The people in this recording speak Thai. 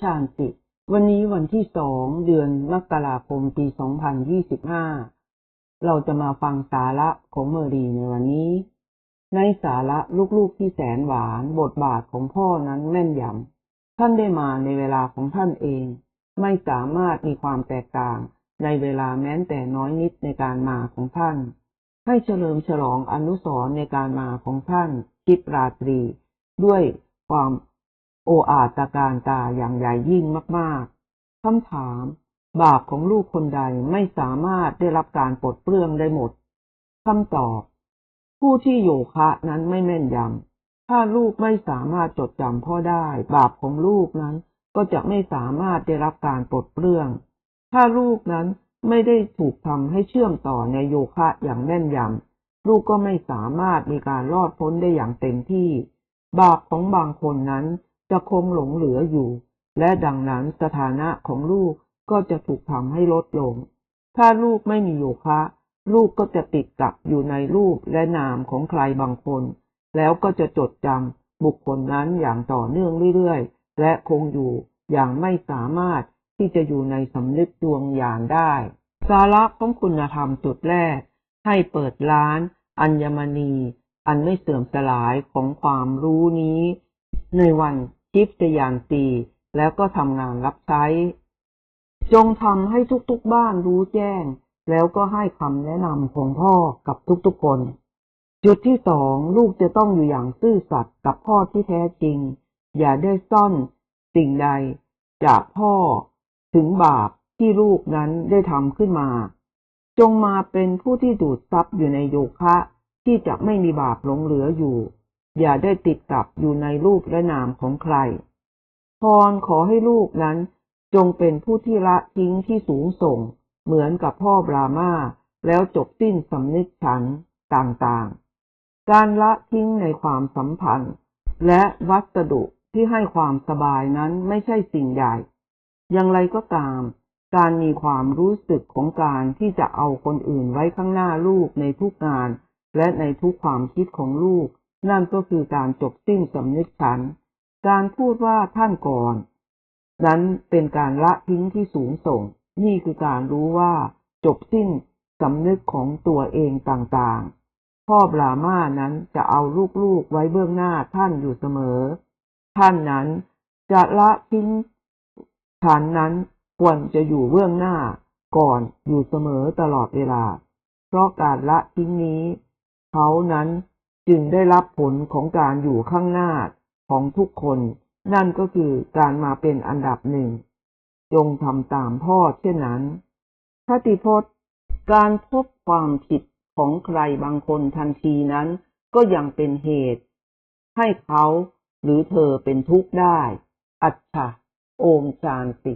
ชานติ วันนี้วันที่สองเดือนมกราคมปี2025เราจะมาฟังสาระของเมอรีในวันนี้ ในสาระลูกๆที่แสนหวานบทบาทของพ่อนั้นแม่นยำท่านได้มาในเวลาของท่านเอง ไม่สามารถมีความแตกต่างในเวลาแม้แต่น้อยนิดในการมาของท่าน ให้เฉลิมฉลองอนุสรในการมาของท่านคิดราตรี ด้วยความ โออาตาการตาอย่างใหญ่ยิ่งมากๆคำถาม บาปของลูกคนใดไม่สามารถได้รับการปลดเปลื้องได้หมดคำตอบ ผู้ที่โยคะนั้นไม่แม่นยำถ้าลูกไม่สามารถจดจำพ่อได้ บาปของลูกนั้นก็จะไม่สามารถได้รับการปลดเปลื้อง ถ้าลูกนั้นไม่ได้ถูกทำให้เชื่อมต่อในโยคะอย่างแม่นยำลูกก็ไม่สามารถมีการรอดพ้นได้อย่างเต็มที่ บาปของบางคนนั้น จะคงหลงเหลืออยู่ และดังนั้นสถานะของลูกก็จะถูกทำให้ลดลง ถ้าลูกไม่มีโยคะ ลูกก็จะติดกับอยู่ในรูปและนามของใครบางคน แล้วก็จะจดจำบุคคลนั้นอย่างต่อเนื่องเรื่อยๆ และคงอยู่อย่างไม่สามารถที่จะอยู่ในสำนึกดวงญาณได้ สาระของคุณธรรมจุดแรก ให้เปิดร้าน อัญมณี อันไม่เสื่อมสลายของความรู้นี้ ในวัน ชิปจยานตีแล้วก็ทำงานรับใช้ จงทำให้ทุกๆบ้านรู้แจ้ง แล้วก็ให้คำแนะนำของพ่อกับทุกๆคน จุดที่สองลูกจะต้องอยู่อย่างซื่อสัตย์กับพ่อที่แท้จริง อย่าได้ซ่อนสิ่งใด จากพ่อถึงบาปที่ลูกนั้นได้ทำขึ้นมา จงมาเป็นผู้ที่ดูดซับอยู่ในโยคะที่จะไม่มีบาปหลงเหลืออยู่ อย่าได้ติดกับอยู่ในรูปและนามของใคร พรขอให้ลูกนั้นจงเป็นผู้ที่ละทิ้งที่สูงส่ง เหมือนกับพ่อบรามาแล้วจบสิ้นสำนึกฉันต่างๆ การละทิ้งในความสัมพันธ์ และวัสดุที่ให้ความสบายนั้นไม่ใช่สิ่งใหญ่ อย่างไรก็ตาม การมีความรู้สึกของการที่จะเอาคนอื่นไว้ข้างหน้าลูกในทุกงาน และในทุกความคิดของลูก นั่นก็คือการจบสิ้นสำนึกฉัน การพูดว่าท่านก่อน นั้นเป็นการละทิ้งที่สูงส่ง นี่คือการรู้ว่าจบสิ้นสำนึกของตัวเองต่างๆ พ่อบรามานั้นจะเอาลูกๆไว้เบื้องหน้าท่านอยู่เสมอ ท่านนั้นจะละทิ้งฉันนั้นควรจะอยู่เบื้องหน้าก่อนอยู่เสมอตลอดเวลา เพราะการละทิ้งนี้ เขานั้น จึงได้รับผลของการอยู่ข้างหน้าของทุกคน นั่นก็คือการมาเป็นอันดับหนึ่ง จงทำตามพ่อเช่นนั้นคติพจน์ การพบความผิดของใครบางคนทันทีนั้น ก็ยังเป็นเหตุ ให้เขาหรือเธอเป็นทุกข์ได้ อัจฉะโอมจานติ